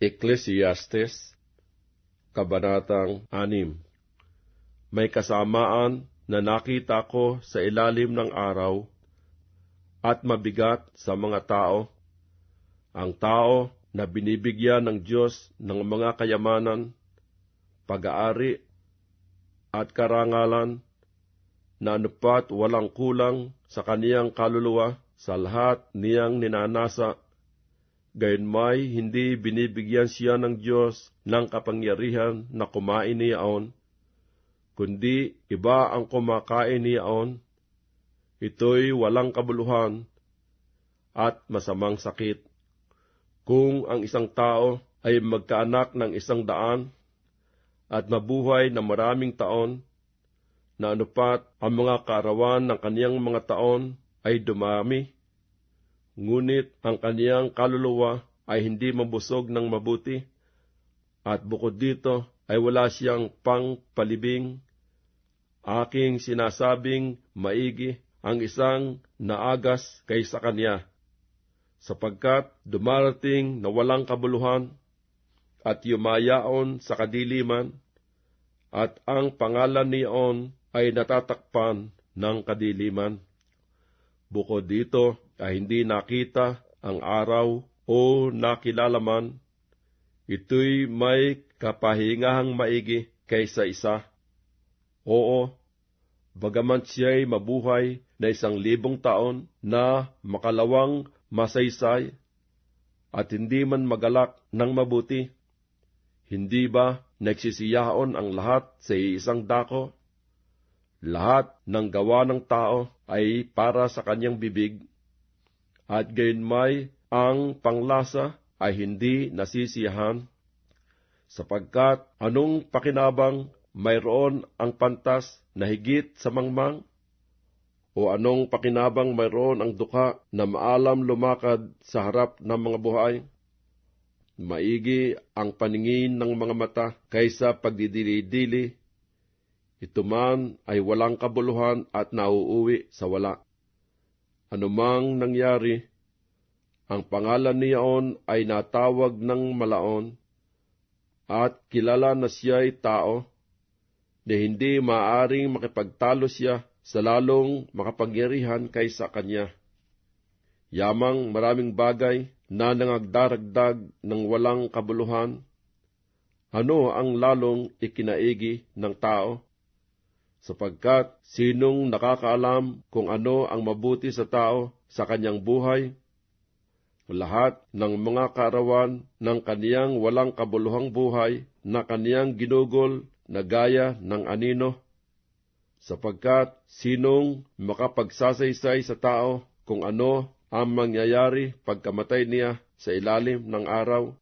Ecclesiastes, Kabanatang 6 May kasamaan na nakita ko sa ilalim ng araw at mabigat sa mga tao. Ang tao na binibigyan ng Diyos ng mga kayamanan, pag-aari at karangalan na anupat walang kulang sa kaniyang kaluluwa sa lahat niyang ninanasa Gayunmay, hindi binibigyan siya ng Diyos ng kapangyarihan na kumain niyaon, kundi iba ang kumakain niyaon. Ito'y walang kabuluhan at masamang sakit. Kung ang isang tao ay magkaanak ng isang daan at mabuhay na maraming taon, na anupat ang mga karawan ng kaniyang mga taon ay dumami, ngunit ang kaniyang kaluluwa ay hindi mabusog ng mabuti, at bukod dito ay wala siyang pangpalibing. Aking sinasabing maigi ang isang naagas kaysa kanya, sapagkat dumarating na walang kabuluhan at yumayaon sa kadiliman, at ang pangalan niyon ay natatakpan ng kadiliman. Bukod dito, ay hindi nakita ang araw o nakilala man, ito'y may kapahingahang maigi kaysa isa. Oo, bagaman siya'y mabuhay na isang libong taon na makalawang masaysay at hindi man magalak ng mabuti, hindi ba nagsisiyaon ang lahat sa isang dako? Lahat ng gawa ng tao ay para sa kanyang bibig, at gayunmay ang panglasa ay hindi nasisiyahan, sapagkat anong pakinabang mayroon ang pantas na higit sa mangmang? O anong pakinabang mayroon ang duka na maalam lumakad sa harap ng mga buhay? Maigi ang paningin ng mga mata kaysa pagdidili-dili. Ito man ay walang kabuluhan at nauuwi sa wala anumang nangyari, ang pangalan niyaon ay natawag ng malaon, at kilala na siya'y tao, na hindi maaring makipagtalo siya sa lalong makapangyarihan kaysa kanya. Yamang maraming bagay na nangagdaragdag ng walang kabuluhan, ano ang lalong ikinaigi ng tao? Sapagkat sinong nakakaalam kung ano ang mabuti sa tao sa kanyang buhay? Lahat ng mga karawan ng kaniyang walang kabuluhang buhay na kaniyang ginugol na gaya ng anino, sapagkat sinong makapagsasaysay sa tao kung ano ang mangyayari pagkamatay niya sa ilalim ng araw?